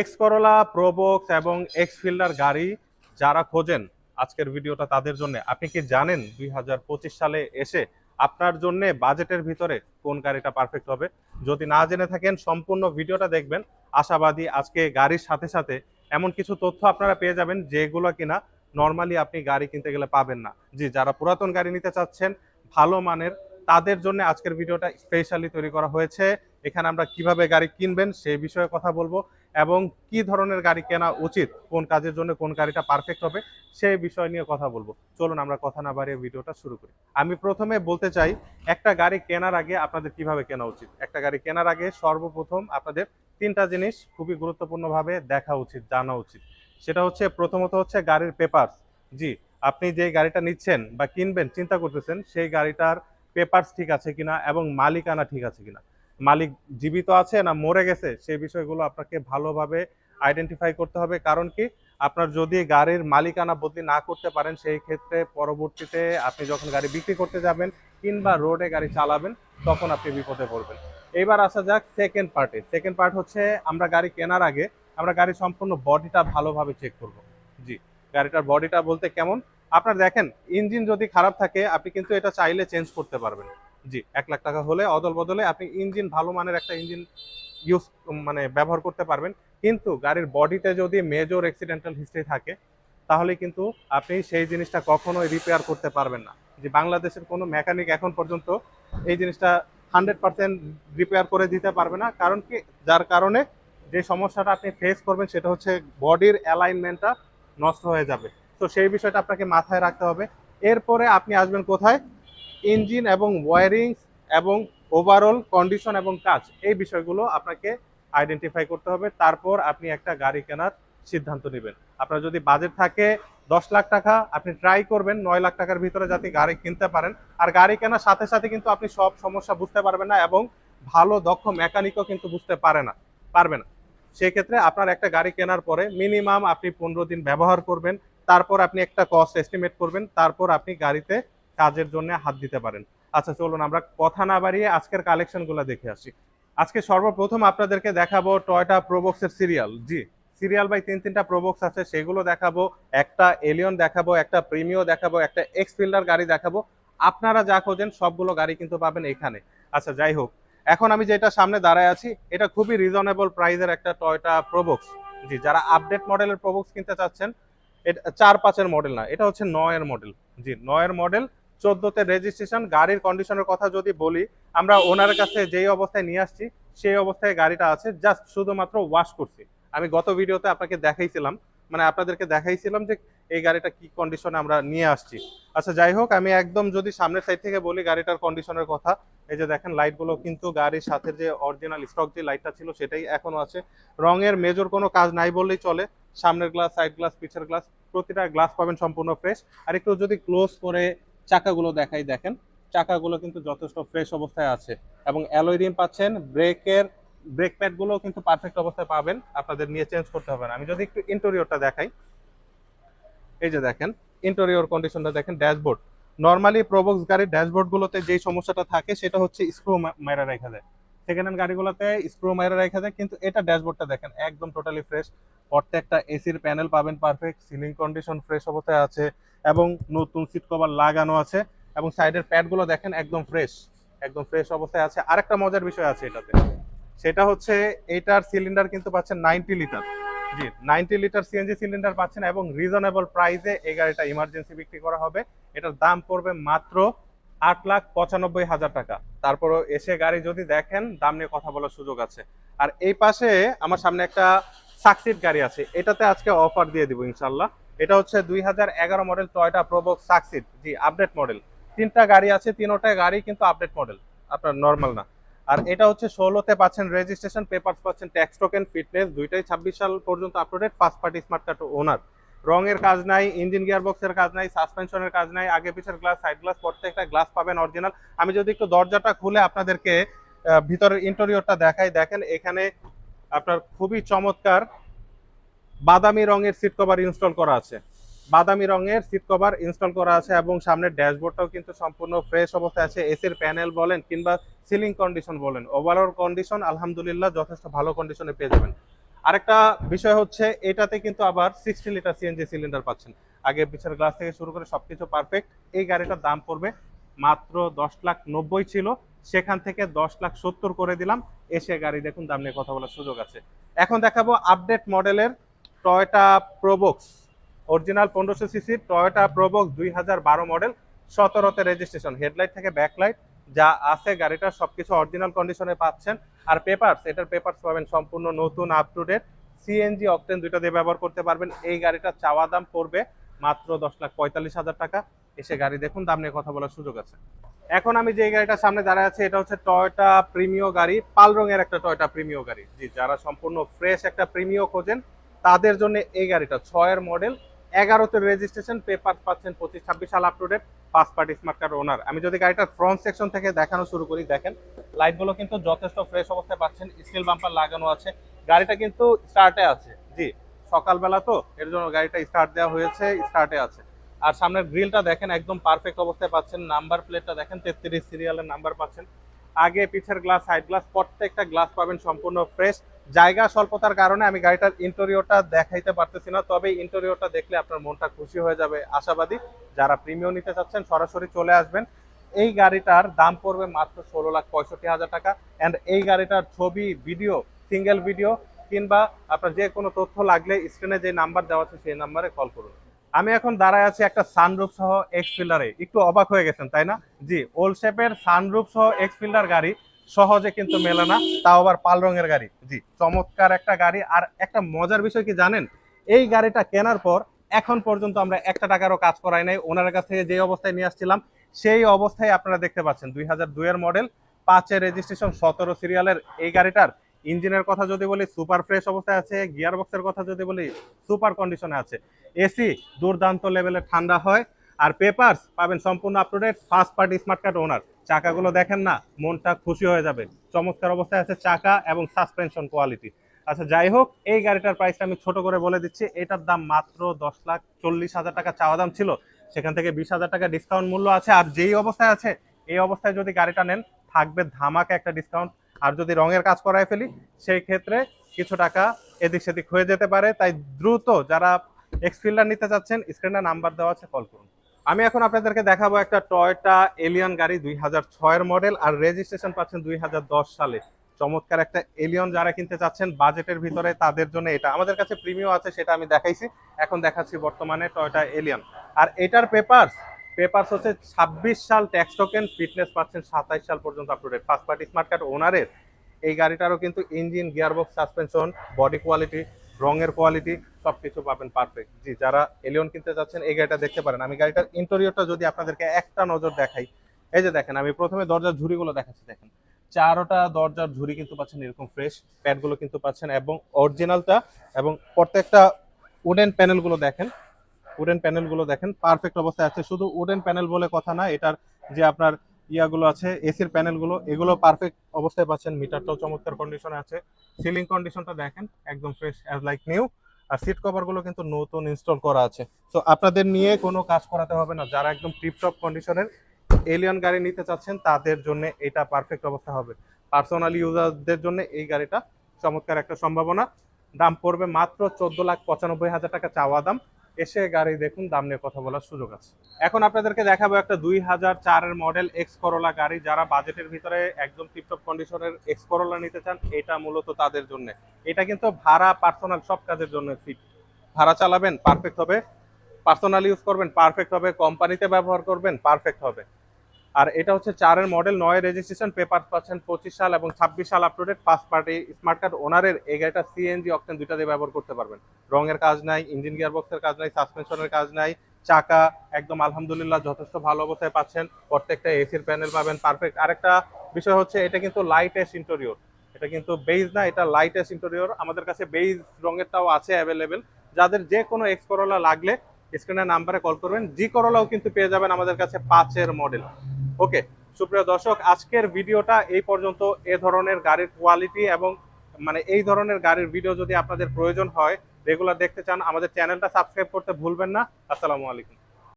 X Corolla Probox এবং X Fielder গাড়ি যারা খোঁজেন আজকের ভিডিওটা তাদের জন্য। আপনি কি জানেন দুই হাজার পঁচিশ সালে এসে আপনার জন্য বাজেটের ভিতরে কোন গাড়িটা পারফেক্ট হবে? যদি না জেনে থাকেন, সম্পূর্ণ ভিডিওটা দেখবেন। আশাবাদী আজকে গাড়ির সাথে সাথে এমন কিছু তথ্য আপনারা পেয়ে যাবেন যেগুলো কিনা নর্মালি আপনি গাড়ি কিনতে গেলে পাবেন না। জি, যারা পুরাতন গাড়ি নিতে চাচ্ছেন, ভালো মানের, তাদের জন্য আজকের ভিডিওটা স্পেশালি তৈরি করা হয়েছে। এখানে আমরা কীভাবে গাড়ি কিনবেন সেই বিষয়ে কথা বলব। এবং কি ধরনের গাড়ি কেনা উচিত, কোন কাজের জন্য কোন গাড়িটা পারফেক্ট হবে সেই বিষয় নিয়ে কথা বলব। চলুন আমরা কথা না বাড়িয়ে ভিডিওটা শুরু করি। আমি প্রথমে বলতে চাই, একটা গাড়ি কেনার আগে আপনাদের কীভাবে কেনা উচিত? একটা গাড়ি কেনার আগে সর্বপ্রথম আপনাদের তিনটা জিনিস খুবই গুরুত্বপূর্ণভাবে দেখা উচিত, জানা উচিত। সেটা হচ্ছে, প্রথমত হচ্ছে গাড়ির পেপার জি, আপনি যে গাড়িটা নিচ্ছেন বা কিনবেন, চিন্তা করতেছেন, সেই গাড়িটার পেপারস ঠিক আছে কিনা এবং মালিকানা ঠিক আছে কিনা। মালিক জীবিত আছে না মরে গেছে, সেই বিষয়গুলো আপনাকে ভালোভাবে আইডেন্টিফাই করতে হবে। কারণ কি? আপনার যদি গাড়ির মালিকানা বদলি না করতে পারেন, সেই ক্ষেত্রে পরবর্তীতে আপনি যখন গাড়ি বিক্রি করতে যাবেন কিংবা রোডে গাড়ি চালাবেন, তখন আপনি বিপদে পড়বেন। এইবার আসা যাক সেকেন্ড পার্টে সেকেন্ড পার্ট হচ্ছে আমরা গাড়ি কেনার আগে আমরা গাড়ির সম্পূর্ণ বডিটা ভালোভাবে চেক করব। জি, গাড়িটার বডিটা বলতে কেমন? আপনার দেখেন ইঞ্জিন যদি খারাপ থাকে, আপনি কিন্তু এটা চাইলে চেঞ্জ করতে পারবেন। জি, এক লাখ টাকা হলে অদল বদলে আপনি ইঞ্জিন ভালো মানের একটা ইঞ্জিন ইউজ মানে ব্যবহার করতে পারবেন। কিন্তু গাড়ির বডিতে যদি মেজর অ্যাক্সিডেন্টাল হিস্ট্রি থাকে, তাহলে কিন্তু আপনি সেই জিনিসটা কখনোই রিপেয়ার করতে পারবেন না। যে বাংলাদেশের কোনো মেকানিক এখন পর্যন্ত এই জিনিসটা হান্ড্রেড পার্সেন্ট রিপেয়ার করে দিতে পারবে না। কারণ কি? যার কারণে যে সমস্যাটা আপনি ফেস করবেন সেটা হচ্ছে বডির অ্যালাইনমেন্টটা নষ্ট হয়ে যাবে। তো সেই বিষয়টা আপনাকে মাথায় রাখতে হবে। এরপরে আপনি আসবেন কোথায়? ইঞ্জিন এবং ওয়ারিং এবং ওভারঅল কন্ডিশন এবং কাজ, এই বিষয়গুলো আপনাকে আইডেন্টিফাই করতে হবে। তারপর আপনি একটা গাড়ি কেনার সিদ্ধান্ত নেবেন। আপনার যদি বাজেট থাকে দশ লাখ টাকা, আপনি ট্রাই করবেন, নয় লাখ টাকার ভিতরে যাতে গাড়ি কিনতে পারেন। আর গাড়ি কেনার সাথে সাথে কিন্তু আপনি সব সমস্যা বুঝতে পারবেন না এবং ভালো, দক্ষ মেকানিকও কিন্তু বুঝতে পারে না, পারবে না। সেক্ষেত্রে আপনার একটা গাড়ি কেনার পরে মিনিমাম আপনি পনেরো দিন ব্যবহার করবেন। তারপর আপনি একটা কস্ট এস্টিমেট করবেন। তারপর আপনি গাড়িতে কাজের জন্য হাত দিতে পারেন। আচ্ছা চলুন আমরা কথা না বাড়িয়ে আজকের কালেকশনগুলো দেখে আসি। আজকে সর্বপ্রথম আপনাদেরকে দেখাবো টয়টা প্রোবক্সের সিরিয়াল জি সিরিয়াল বাই তিন তিনটা প্রোবক্স আছে, সেগুলো দেখাবো। একটা এলিয়ন দেখাবো, একটা প্রিমিও দেখাবো, একটা এক্স ফিল্ডার গাড়ি দেখাবো। আপনারা যা খোঁজেন, সবগুলো গাড়ি কিন্তু পাবেন এখানে। আচ্ছা যাই হোক, এখন আমি যেটা সামনে দাঁড়ায় আছি, এটা খুবই রিজনেবল প্রাইসের একটা টয়টা প্রোবক্স জি, যারা আপডেট মডেলের প্রোবক্স কিনতে চাচ্ছেন, এটা চার পাঁচের মডেল না, এটা হচ্ছে নয়ের মডেল জি, নয়ের মডেল চোদ্দতে রেজিস্ট্রেশন গাড়ির কন্ডিশনের কথা যদি বলি, আমরা ওনার কাছে যেই অবস্থায় নিয়ে আসছি, সেই অবস্থায় গাড়িটা আছে জাস্ট শুধুমাত্র ওয়াশ করছি। আমি গত ভিডিওতে আপনাকে দেখাইছিলাম মানে আপনাদেরকে দেখাইছিলাম যে এই গাড়িটা কি কন্ডিশনে আমরা নিয়ে আসছি। আচ্ছা যাই হোক, আমি একদম যদি সামনের সাইড থেকে বলি গাড়িটার কন্ডিশনের কথা, এই যে দেখেন লাইটগুলো কিন্তু গাড়ির সাথে যে অরিজিনাল স্টক যে লাইটটা ছিল, সেটাই এখনও আছে। রঙের মেজর কোনো কাজ নাই বললেই চলে। সামনের গ্লাস সাইড গ্লাস পিছের গ্লাস প্রতিটা গ্লাস পাবেন সম্পূর্ণ ফ্রেশ আর একটু যদি ক্লোজ করে চাকাগুলো দেখাই দেখেন। চাকাগুলো কিন্তু যথেষ্ট ফ্রেশ অবস্থায় আছে এবং অ্যালয় রিম পাচ্ছেন, ব্রেকের ব্রেক প্যাডগুলো কিন্তু পারফেক্ট অবস্থায় পাবেন, আপনাদের নিয়ে চেঞ্জ করতে হবে না। আমি যদি একটু ইন্টেরিয়রটা দেখাই, এই যে দেখেন ইন্টেরিয়র কন্ডিশনটা দেখেন ড্যাশবোর্ড নর্মালি প্রবক্স গাড়ির ড্যাশবোর্ডগুলোতে যেই সমস্যাটা থাকে, সেটা হচ্ছে স্ক্রু মাইরা রেখা যায় সেকেন্ড হ্যান্ড গাড়িগুলোতে স্ক্রু মাইরা রেখা যায় কিন্তু এটা ড্যাশবোর্ডটা দেখেন, একদম টোটালি ফ্রেশ প্রত্যেকটা এসির প্যানেল পাবেন পারফেক্ট সিলিং কন্ডিশন ফ্রেশ অবস্থায় আছে। এবং নতুন সিট কভার লাগানো আছে এবং সাইডের প্যাডগুলো দেখেন একদম ফ্রেশ একদম ফ্রেশ অবস্থায় আছে। আরেকটা মজার বিষয় আছে এটাতে। সেটা হচ্ছে এটার সিলিন্ডার কিন্তু পাচ্ছেন নাইনটি লিটার জি নাইনটি লিটার সিএনজি সিলিন্ডার পাচ্ছেন এবং রিজনেবল প্রাইসে এই গাড়িটা ইমার্জেন্সি বিক্রি করা হবে। এটার দাম পড়বে মাত্র আট লাখ পঁচানব্বই হাজার টাকা। তারপরও এসে গাড়ি যদি দেখেন, দাম নিয়ে কথা বলার সুযোগ আছে। আর এই পাশে আমার সামনে একটা সাকসিড গাড়ি আছে। এটাতে আজকে অফার দিয়ে দিব ইনশাল্লাহ এটা হচ্ছে দুই হাজার এগারো মডেল টয়টা প্রোবক্স সাকসিড জি আপডেট মডেল তিনটা গাড়ি আছে, তিনোটা গাড়ি কিন্তু আপডেট মডেল আপনার নর্মাল না। আর এটা হচ্ছে ষোলোতে পাচ্ছেন রেজিস্ট্রেশন পেপারস পাচ্ছেন ট্যাক্স টোকেন ফিটনেস দুইটাই ছাব্বিশ সাল পর্যন্ত update first party smart card owner রঙের কাজ নাই ইঞ্জিন গিয়ার বক্সের কাজ নাই সাসপেনশনের কাজ নাই, আগে পিছের গ্লাস সাইড গ্লাস প্রত্যেকটা গ্লাস পাবেন অরিজিনাল আমি যদি একটু দরজাটা খুলে আপনাদেরকে ভিতরের ইন্টেরিয়রটা দেখাই, দেখেন এখানে আপনার খুবই চমৎকার বাদামি রঙের সিট কভার ইনস্টল করা আছে। বাদামি রঙের সিট কভার ইনস্টল করা আছে এবং সামনের ড্যাশবোর্ডটাও কিন্তু সম্পূর্ণ ফ্রেশ অবস্থায় আছে। এসির প্যানেল বলেন কিংবা সিলিং কন্ডিশন বলেন ওভারঅল কন্ডিশন আলহামদুলিল্লাহ যথেষ্ট ভালো কন্ডিশনে পেয়ে যাবেন। আরেকটা বিষয় হচ্ছে, এটাতে কিন্তু আবার সিক্সটি লিটার সিএনজি সিলিন্ডার পাচ্ছেন। আগে পিছের গ্লাস থেকে শুরু করে সবকিছু পারফেক্ট এই গাড়িটার দাম পড়বে মাত্র দশ লাখ নব্বই ছিল, সেখান থেকে দশ লাখ সত্তর করে দিলাম। এসে গাড়ি দেখুন, দাম নিয়ে কথা বলার সুযোগ আছে। এখন দেখাবো আপডেট মডেলের টয়োটা প্রোবক্স অরিজিনাল পনেরোশো সিসি টয়োটা প্রোবক্স দুই হাজার বারো মডেল সতেরোতে রেজিস্ট্রেশন হেডলাইট থেকে ব্যাকলাইট যা আছে গাড়িটার সবকিছু অরিজিনাল কন্ডিশনে পাচ্ছেন। আর পেপারস এটার পেপারস পাবেন সম্পূর্ণ নতুন up to date CNG octane দুইটা দিয়ে ব্যবহার করতে পারবেন। এই গাড়িটার চাওয়া দাম পড়বে মাত্র দশ লাখ পঁয়তাল্লিশ হাজার টাকা। এসে গাড়ি দেখুন, দাম নিয়ে কথা বলার সুযোগ আছে। এখন আমি যে গাড়িটার সামনে দাঁড়ায় আছি, এটা হচ্ছে টয়োটা প্রিমিও গাড়ি, পাল রঙের একটা টয়টা প্রিমিও গাড়ি। জি, যারা সম্পূর্ণ ফ্রেশ একটা প্রিমিও খোঁজেন তাদের জন্য এই গাড়িটা ছয়ের মডেল, এগারোতে রেজিস্ট্রেশন পেপার পাচ্ছেন পঁচিশ, ছাব্বিশ সাল up first party smart card owner আমি যদি গাড়িটার ফ্রন্ট সেকশন থেকে দেখানো শুরু করি, দেখেন লাইটগুলো কিন্তু যথেষ্ট ফ্রেশ অবস্থায় পাচ্ছেন স্টিল বাম্পার লাগানো আছে। গাড়িটা কিন্তু স্টার্টে আছে, জি, সকালবেলা তো, এর জন্য গাড়িটা স্টার্ট দেওয়া হয়েছে স্টার্টে আছে। আর সামনের গ্রিলটা দেখেন, একদম পারফেক্ট অবস্থায় পাচ্ছেন নাম্বার প্লেটটা দেখেন, তেত্রিশ সিরিয়ালের নাম্বার পাচ্ছেন। আগে পিছের গ্লাস সাইড গ্লাস প্রত্যেকটা গ্লাস পাবেন সম্পূর্ণ ফ্রেশ জায়গা স্বল্পতার কারণে আমি গাড়িটার ইন্টেরিয়রটা দেখাইতে পারতেছি না, তবে ইন্টেরিয়রটা দেখলে আপনার মনটা খুশি হয়ে যাবে, আশাবাদী। যারা প্রিমিয়াম নিতে চাচ্ছেন, সরাসরি চলে আসবেন। এই গাড়িটার দাম পড়বে মাত্র ষোলো লাখ পঁয়ষট্টি হাজার টাকা। অ্যান্ড এই গাড়িটার ছবি ভিডিও সিঙ্গেল ভিডিও কিংবা আপনার যে কোনো তথ্য লাগলে স্ক্রিনে যে নাম্বার দেওয়া আছে, সেই নাম্বারে কল করুন। আমি এখন দাঁড়ায় আছি একটা সানরুফ সহ এক্স ফিল্ডারে একটু অবাক হয়ে গেছেন, তাই না? জি ওল্ড শেপের সানরুফ সহ এক্স ফিল্ডার গাড়ি। সহজে কিন্তু মেলে না, তাও আবার পাল রঙের গাড়ি। জি, চমৎকার একটা গাড়ি। আর একটা মজার বিষয় কি জানেন? এই গাড়িটা কেনার পর এখন পর্যন্ত আমরা একটা টাকারও কাজ করাই নাই। ওনার কাছ থেকে যে অবস্থায় নিয়ে আসছিলাম, সেই অবস্থায় আপনারা দেখতে পাচ্ছেন। দুই হাজার দুইয়ের মডেল পাঁচের রেজিস্ট্রেশন সতেরো সিরিয়ালের এই গাড়িটার ইঞ্জিনের কথা যদি বলি সুপার ফ্রেশ অবস্থায় আছে। গিয়ার বক্সের কথা যদি বলি সুপার কন্ডিশনে আছে। এসি দুর্দান্ত লেভেলে ঠান্ডা হয়। আর পেপারস পাবেন সম্পূর্ণ up to date first party smart card owner চাকাগুলো দেখেন না, মনটা খুশি হয়ে যাবে। চমৎকার অবস্থায় আছে চাকা এবং সাসপেনশন কোয়ালিটি আচ্ছা যাই হোক, এই গাড়িটার প্রাইসটা আমি ছোট করে বলে দিচ্ছি। এটার দাম মাত্র দশ লাখ চল্লিশ হাজার টাকা চাওয়া দাম ছিল। সেখান থেকে বিশ হাজার টাকা ডিসকাউন্ট মূল্য আছে। আর যেই অবস্থায় আছে, এই অবস্থায় যদি গাড়িটা নেন, থাকবে ধামাকা একটা ডিসকাউন্ট আর যদি রঙের কাজ করায় ফেলি, সেই ক্ষেত্রে কিছু টাকা এদিক সেদিক হয়ে যেতে পারে। তাই দ্রুত যারা এক্সফিল্ডার নিতে চাচ্ছেন স্ক্রিনে নাম্বার দেওয়া আছে কল করুন। আমি এখন আপনাদেরকে দেখাবো একটা টয়টা এলিয়ন গাড়ি দুই হাজার ছয়ের মডেল, আর রেজিস্ট্রেশন পাচ্ছেন দুই হাজার দশ সালে। চমৎকার একটা এলিয়ন যারা কিনতে চাচ্ছেন, বাজেটের ভিতরে তাদের জন্য এটা। আমাদের কাছে প্রিমিয়াম আছে, সেটা আমি দেখাইছি। এখন দেখাচ্ছি বর্তমানে টয়টা এলিয়ন। আর এটার পেপারস পেপারস হচ্ছে ছাব্বিশ সাল ট্যাক্স টোকেন ফিটনেস পাচ্ছেন, সাতাইশ সাল পর্যন্ত up to first party smart card ওনারের এই গাড়িটারও কিন্তু engine gearbox suspension body quality রঙের কোয়ালিটি সবকিছু পাবেন পারফেক্ট জি, যারা এলিয়ন কিনতে চাচ্ছেন এই গাড়িটা দেখতে পারেন। আমি গাড়িটার ইন্টেরিয়রটা যদি আপনাদেরকে একটা নজর দেখাই, এই যে দেখেন, আমি প্রথমে দরজার ঝুড়িগুলো দেখাচ্ছি, দেখেন। চারোটা দরজার ঝুড়ি কিন্তু পাচ্ছেন এরকম ফ্রেশ প্যাডগুলো কিন্তু পাচ্ছেন, এবং অরিজিনালটা এবং প্রত্যেকটা উডেন প্যানেলগুলো দেখেন উডেন প্যানেলগুলো দেখেন পারফেক্ট অবস্থায় আছে। শুধু উডেন প্যানেল বলে কথা না, এটার যে আপনার ইয়াগুলো আছে এসির প্যানেলগুলো, এগুলো পারফেক্ট অবস্থায় পাচ্ছেন, মিটারটাও চমৎকার কন্ডিশনে আছে। সিলিং কন্ডিশনটা দেখেন, একদম ফ্রেশ অ্যাজ লাইক নিউ আর সিট কভারগুলো কিন্তু নতুন ইনস্টল করা আছে। তো আপনাদের নিয়ে কোনো কাজ করাতে হবে না। যারা একদম টিপটপ কন্ডিশনের এলিয়ন গাড়ি নিতে চাচ্ছেন, তাদের জন্য এটা পারফেক্ট অবস্থা হবে। পার্সোনাল ইউজারদের জন্য এই গাড়িটা চমৎকার একটা সম্ভাবনা। দাম পড়বে মাত্র চোদ্দ লাখ পঁচানব্বই হাজার টাকা চাওয়া দাম। এসে গাড়ি দেখুন, দাম নিয়ে কথা বলার সুযোগ আছে। এখন আপনাদেরকে দেখাবো একটা দুই হাজার চারের মডেল এক্স করোলা গাড়ি। যারা বাজেটের ভিতরে একদম টিপটপ কন্ডিশনের এক্স করোলা নিতে চান, এটা মূলত তাদের জন্য। এটা কিন্তু ভাড়া পার্সোনাল সব কাজের জন্য ফিট ভাড়া চালাবেন পারফেক্ট হবে। পার্সোনাল ইউজ করবেন পারফেক্ট হবে। কোম্পানিতে ব্যবহার করবেন পারফেক্ট হবে। আর এটা হচ্ছে চারের মডেল নয় রেজিস্ট্রেশন পেপার পাচ্ছেন পঁচিশ সাল এবং ছাব্বিশ সাল up to date first party smart card ওনারের এই গাড়িটা সিএনজি অকটেন দুইটা দিয়ে ব্যবহার করতে পারবেন। রঙের কাজ নাই ইঞ্জিন গিয়ার বক্সের কাজ নাই সাসপেনশনের কাজ নাই, চাকা একদম আলহামদুলিল্লাহ যথেষ্ট ভালো অবস্থায় পাচ্ছেন, প্রত্যেকটা এসির প্যানেল পাবেন পারফেক্ট আরেকটা বিষয় হচ্ছে এটা কিন্তু লাইট এস ইন্টেরিয়র এটা কিন্তু বেইজ না, এটা লাইট এস ইন্টেরিয়র আমাদের কাছে বেইজ রঙেরটাও আছে অ্যাভেলেবেল যাদের যে কোনো এক্স করোলা লাগলে স্ক্রিনের নাম্বারে কল করবেন। জি করোলাও কিন্তু পেয়ে যাবেন আমাদের কাছে পাঁচের মডেল ওকে, সুপ্রিয় দর্শক, আজকের ভিডিওটা এই পর্যন্ত। এ ধরনের গাড়ির কোয়ালিটি এবং মানে এই ধরনের গাড়ির ভিডিও যদি আপনাদের প্রয়োজন হয় রেগুলার দেখতে চান, আমাদের চ্যানেলটা সাবস্ক্রাইব করতে ভুলবেন না। আসসালামু আলাইকুম।